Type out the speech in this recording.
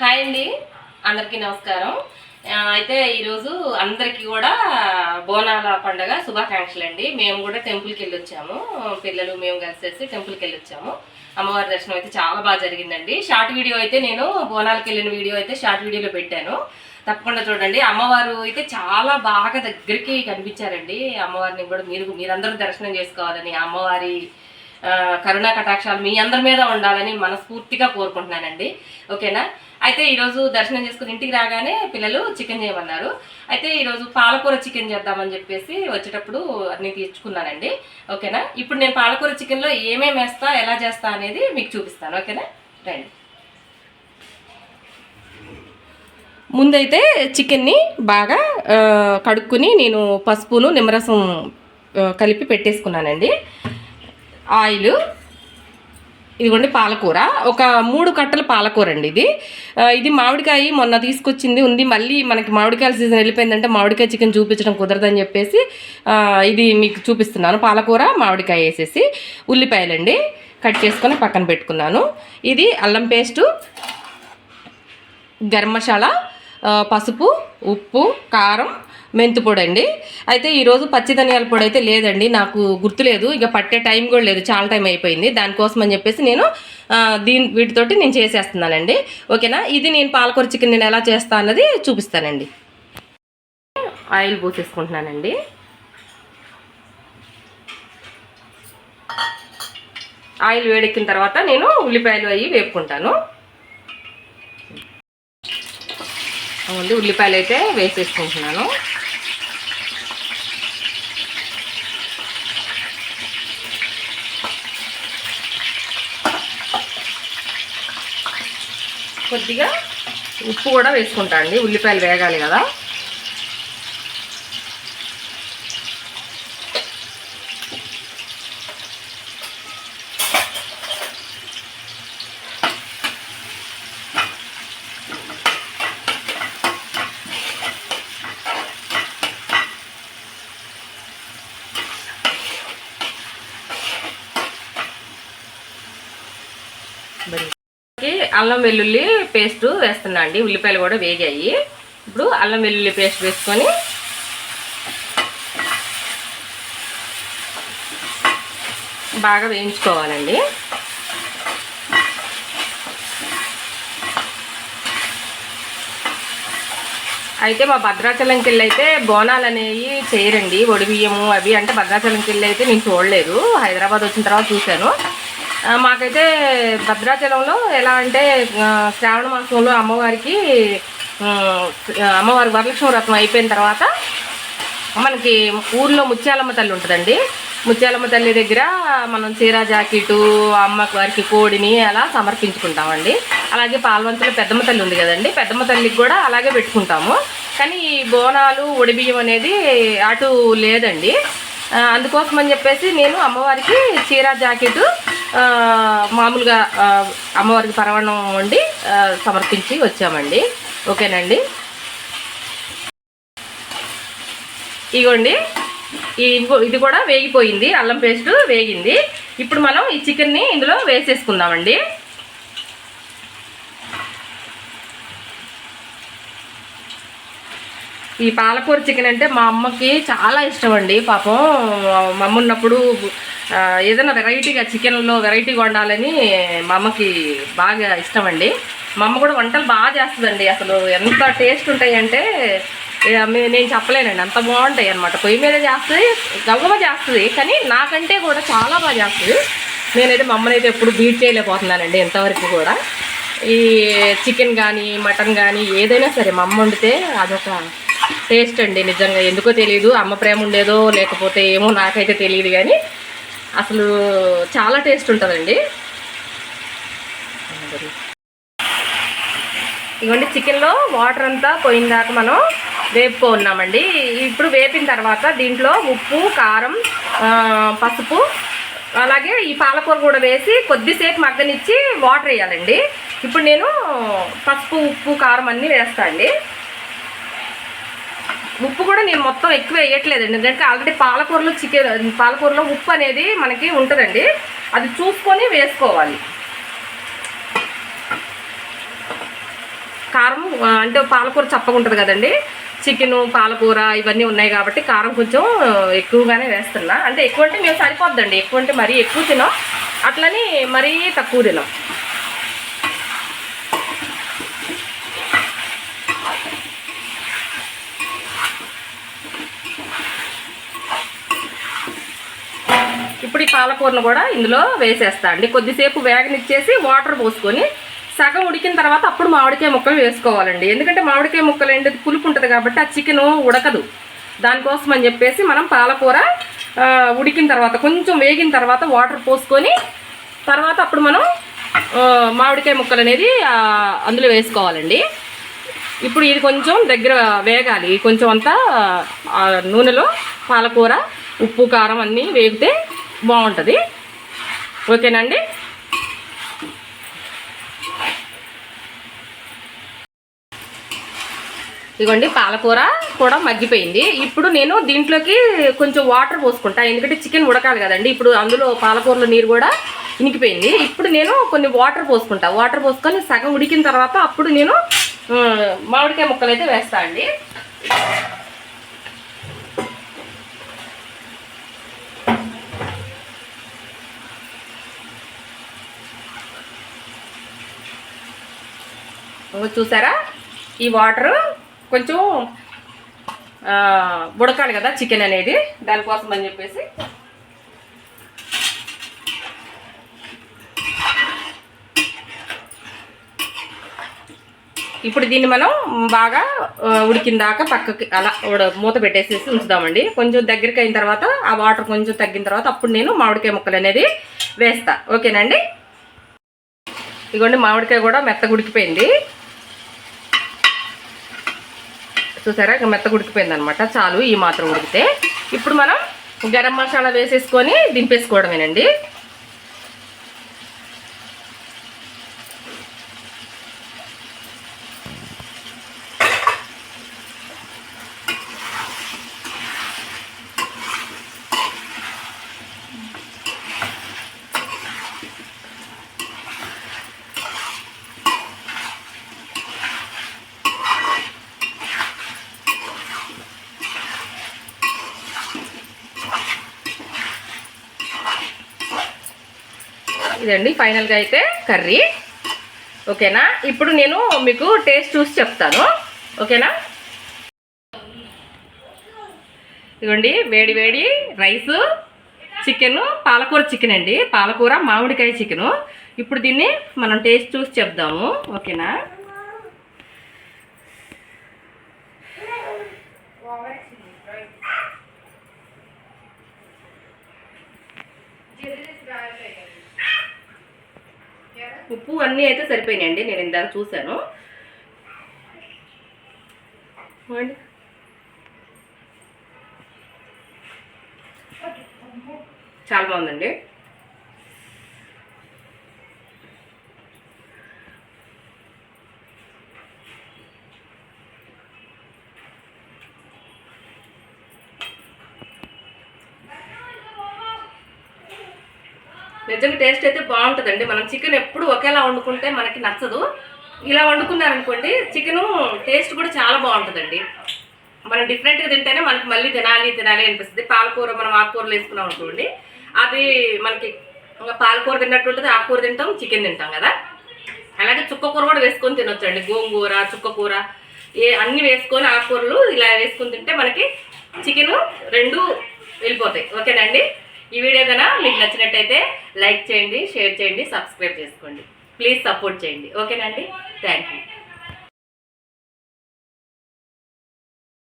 Hi అండి. అందరికీ నమస్కారం. అయితే ఈరోజు అందరికీ కూడా బోనాల పండుగ శుభాకాంక్షలు అండి మేము కూడా టెంపుల్కి వెళ్ళి వచ్చాము పిల్లలు మేము కలిసేసి టెంపుల్కి వెళ్ళి వచ్చాము అమ్మవారి దర్శనం అయితే చాలా బాగా జరిగిందండి. షార్ట్ వీడియో అయితే నేను బోనాలకు వెళ్ళిన వీడియో అయితే షార్ట్ వీడియోలో పెట్టాను. తప్పకుండా చూడండి. అమ్మవారు అయితే చాలా బాగా దగ్గరికి కనిపించారండి. అమ్మవారిని కూడా మీరు మీరందరూ దర్శనం చేసుకోవాలని అమ్మవారి కరుణా కటాక్షాలు మీ అందరి మీద ఉండాలని మనస్ఫూర్తిగా కోరుకుంటున్నానండి. ఓకేనా? అయితే ఈరోజు దర్శనం చేసుకుని ఇంటికి రాగానే పిల్లలు చికెన్ చేయమన్నారు. అయితే ఈరోజు పాలకూర చికెన్ చేద్దామని చెప్పేసి వచ్చేటప్పుడు అన్ని తీర్చుకున్నానండి. ఓకేనా? ఇప్పుడు నేను పాలకూర చికెన్లో ఏమేమి వేస్తా ఎలా చేస్తా అనేది మీకు చూపిస్తాను. ఓకేనా? రండి. ముందైతే చికెన్ని బాగా కడుక్కుని నేను పసుపును నిమ్మరసం కలిపి పెట్టేసుకున్నానండి. ఆయిల్. ఇదిగోండి పాలకూర. ఒక మూడు కట్టల పాలకూర అండి ఇది ఇది మామిడికాయ మొన్న తీసుకొచ్చింది ఉంది. మళ్ళీ మనకి మామిడికాయల సీజన్ వెళ్ళిపోయిందంటే మామిడికాయ చికెన్ చూపించడం కుదరదని చెప్పేసి ఇది మీకు చూపిస్తున్నాను. పాలకూర మామిడికాయ వేసేసి ఉల్లిపాయలండి కట్ చేసుకొని పక్కన పెట్టుకున్నాను. ఇది అల్లం పేస్టు గరం మసాలా పసుపు ఉప్పు కారం మెంతు పొడి అండి. అయితే ఈరోజు పచ్చి ధనియాల పొడి అయితే లేదండి నాకు గుర్తులేదు ఇక పట్టే టైం కూడా లేదు చాలా టైం అయిపోయింది. దానికోసం అని చెప్పేసి నేను దీని వీటితోటి నేను చేసేస్తున్నానండి. ఓకేనా? ఇది నేను పాలకూర చికెన్ నేను ఎలా చేస్తా అన్నది చూపిస్తానండి. ఆయిల్ పోసేసుకుంటున్నానండి. ఆయిల్ వేడెక్కిన తర్వాత నేను ఉల్లిపాయలు అవి వేపుకుంటాను. అవునండి ఉల్లిపాయలు అయితే వేసేసుకుంటున్నాను. కొద్దిగా ఉప్పు కూడా వేసుకుంటా అండి. ఉల్లిపాయలు వేగాలి కదా. అల్లం వెల్లుల్లి పేస్ట్ వేస్తున్నా అండి. ఉల్లిపాయలు కూడా వేగాయి. ఇప్పుడు అల్లం వెల్లుల్లి పేస్ట్ వేసుకొని బాగా వేయించుకోవాలండి. అయితే మా భద్రాచలం వెళ్ళి అయితే బోనాలు అనేవి చేయరండి. ఒడిబియ్యము అవి అంటే భద్రాచలం వెళ్ళి అయితే నేను చూడలేదు. హైదరాబాద్ వచ్చిన తర్వాత చూశాను. మాకైతే భద్రాచలంలో ఎలా అంటే శ్రావణ మాసంలో అమ్మవారికి అమ్మవారి వరలక్ష్మి వ్రతం అయిపోయిన తర్వాత మనకి ఊర్లో ముత్యాలమ్మ తల్లి ఉంటుందండి. ముత్యాలమ్మ తల్లి దగ్గర మనం చీర జాకెట్ అమ్మ వారికి కోడిని అలా సమర్పించుకుంటామండి. అలాగే పాల్వంతుల పెద్దమ్మ తల్లి ఉంది కదండి. పెద్దమ్మ తల్లికి కూడా అలాగే పెట్టుకుంటాము. కానీ ఈ బోనాలు ఒడిబియ్యం అనేది అటు లేదండి. అందుకోసం అని చెప్పేసి నేను అమ్మవారికి చీర జాకెట్ మామూలుగా అమ్మవారికి పరవణం వండి సమర్పించి వచ్చామండి. ఓకేనండి? ఇగోండి. ఈ ఇది కూడా వేగిపోయింది. అల్లం పేస్ట్ వేగింది. ఇప్పుడు మనం ఈ చికెన్ని ఇందులో వేసేసుకుందామండి. ఈ పాలకూర చికెన్ అంటే మా అమ్మకి చాలా ఇష్టం అండి పాపం మా అమ్మ ఉన్నప్పుడు ఏదైనా వెరైటీగా చికెన్లో వెరైటీగా వండాలని మా అమ్మకి బాగా ఇష్టం అండి మా అమ్మ కూడా వంటలు బాగా చేస్తుందండి. అసలు ఎంత టేస్ట్ ఉంటాయంటే మే- నేను చెప్పలేనండి. అంత బాగుంటాయి అనమాట పొయ్యి మీద చేస్తుంది గవ్వ చేస్తుంది కానీ నాకంటే కూడా చాలా బాగా చేస్తుంది. నేనైతే మా అమ్మనైతే ఎప్పుడు బీట్ చేయలేకపోతున్నానండి ఎంతవరకు కూడా. ఈ చికెన్ కానీ మటన్ కానీ ఏదైనా సరే మా అమ్మ వండితే అదొక టేస్ట్ అండి నిజంగా. ఎందుకో తెలియదు అమ్మ ప్రేమ ఉండేదో లేకపోతే ఏమో నాకైతే తెలియదు కానీ అసలు చాలా టేస్ట్ ఉంటుందండి. ఇవ్వండి చికెన్లో వాటర్ అంతా పోయిన దాకా మనం వేపుకో ఉన్నామండి ఇప్పుడు వేపిన తర్వాత దీంట్లో ఉప్పు కారం పసుపు అలాగే ఈ పాలకూర కూడా వేసి కొద్దిసేపు మగ్గనిచ్చి వాటర్ వేయాలండి. ఇప్పుడు నేను పసుపు ఉప్పు కారం అన్నీ వేస్తాను అండి. ఉప్పు కూడా నేను మొత్తం ఎక్కువ వేయట్లేదండి. ఎందుకంటే ఆల్రెడీ పాలకూరలో చికెన్ పాలకూరలో ఉప్పు అనేది మనకి ఉంటుందండి. అది చూసుకొని వేసుకోవాలి. కారం అంటే పాలకూర చప్పకుంటుంది ఉంటుంది కదండి. చికెన్ పాలకూర ఇవన్నీ ఉన్నాయి కాబట్టి కారం కొంచెం ఎక్కువగానే వేస్తున్నా. అంటే ఎక్కువ అంటే మేము సరిపోద్దండి. ఎక్కువ అంటే మరీ ఎక్కువ తినాం. అట్లని మరీ తక్కువ తినాం. పాలకూరను కూడా ఇందులో వేసేస్తా. అండి కొద్దిసేపు వేగనిచ్చేసి వాటర్ పోసుకొని సగం ఉడికిన తర్వాత అప్పుడు మామిడికాయ ముక్కలు వేసుకోవాలండి. ఎందుకంటే మామిడికాయ ముక్కలు ఏంటి? పులుపు ఉంటుంది కాబట్టి ఆ చికెన్ ఉడకదు. దానికోసం అని చెప్పేసి మనం పాలకూర ఉడికిన తర్వాత కొంచెం వేగిన తర్వాత వాటర్ పోసుకొని తర్వాత అప్పుడు మనం మామిడికాయ ముక్కలు అనేది అందులో వేసుకోవాలండి. ఇప్పుడు ఇది కొంచెం దగ్గర వేగాలి. కొంచెం అంతా నూనెలో పాలకూర ఉప్పు కారం అన్నీ వేగితే బాగుంటుంది. ఓకేనండి? ఇదిగోండి పాలకూర కూడా మగ్గిపోయింది. ఇప్పుడు నేను దీంట్లోకి కొంచెం వాటర్ పోసుకుంటా. ఎందుకంటే చికెన్ ఉడకాలి కదండి. ఇప్పుడు అందులో పాలకూరలో నీరు కూడా ఇనికిపోయింది. ఇప్పుడు నేను కొన్ని వాటర్ పోసుకుంటా. వాటర్ పోసుకొని సగం ఉడికిన తర్వాత అప్పుడు నేను మామిడికాయ ముక్కలు అయితే వేస్తా అండి. ఇంకో చూసారా? ఈ వాటర్ కొంచెం ఉడకాలి కదా చికెన్ అనేది. దానికోసం అని చెప్పేసి. ఇప్పుడు దీన్ని మనం బాగా ఆ, ఉడికిన దాకా పక్కకి అలా ఉడ- మూత పెట్టేసేసి ఉంచుదామండి. కొంచెం దగ్గరికి అయిన తర్వాత ఆ వాటర్ కొంచెం తగ్గిన తర్వాత అప్పుడు నేను మామిడికాయ ముక్కలు అనేది వేస్తా. ఓకేనండి ఇదిగోండి మామిడికాయ కూడా మెత్తగా ఉడికిపోయింది. చూసారా? ఇక మెత్తగా ఉడికిపోయింది అనమాట చాలు ఈ మాత్రం ఉడికితే. ఇప్పుడు మనం గరం మసాలా వేసేసుకొని దింపేసుకోవడమేనండి. ఇదండి ఫైనల్గా అయితే కర్రీ. ఓకేనా? ఇప్పుడు నేను మీకు టేస్ట్ చూసి చెప్తాను. ఓకేనా? ఇదిగోండి వేడి వేడి రైసు చికెను పాలకూర చికెన్ అండి. పాలకూర మామిడికాయ చికెను. ఇప్పుడు దీన్ని మనం టేస్ట్ చూసి చెప్దాము. ఓకేనా? ఉప్పు అన్నీ అయితే సరిపోయినాయండి నేను ఇందాక చూశాను. చాలా బాగుందండి. నిజంగా టేస్ట్ అయితే బాగుంటుందండి. మనం చికెన్ ఎప్పుడు ఒకేలా వండుకుంటే మనకి నచ్చదు. ఇలా వండుకున్నారనుకోండి చికెను టేస్ట్ కూడా చాలా బాగుంటుందండి. మనం డిఫరెంట్గా తింటేనే మనకి మళ్ళీ తినాలి తినాలి అనిపిస్తుంది. పాలకూర మనం ఆకుకూరలు వేసుకున్నాం అనుకోండి అది మనకి ఇంకా పాలకూర తిన్నట్టు ఉంటుంది ఆకుకూర తింటాం చికెన్ తింటాం కదా. అలాగే చుక్కకూర కూడా వేసుకొని తినొచ్చండి. గోంగూర చుక్కకూర ఏ అన్నీ వేసుకొని ఆకుకూరలు ఇలా వేసుకొని తింటే మనకి చికెన్ రెండు వెళ్ళిపోతాయి. ఓకేనండి ఈ వీడియో కన్నా మీకు నచ్చినట్టయితే లైక్ చేయండి షేర్ చేయండి సబ్స్క్రైబ్ చేసుకోండి. ప్లీజ్ సపోర్ట్ చేయండి. ఓకేనండి? Thank you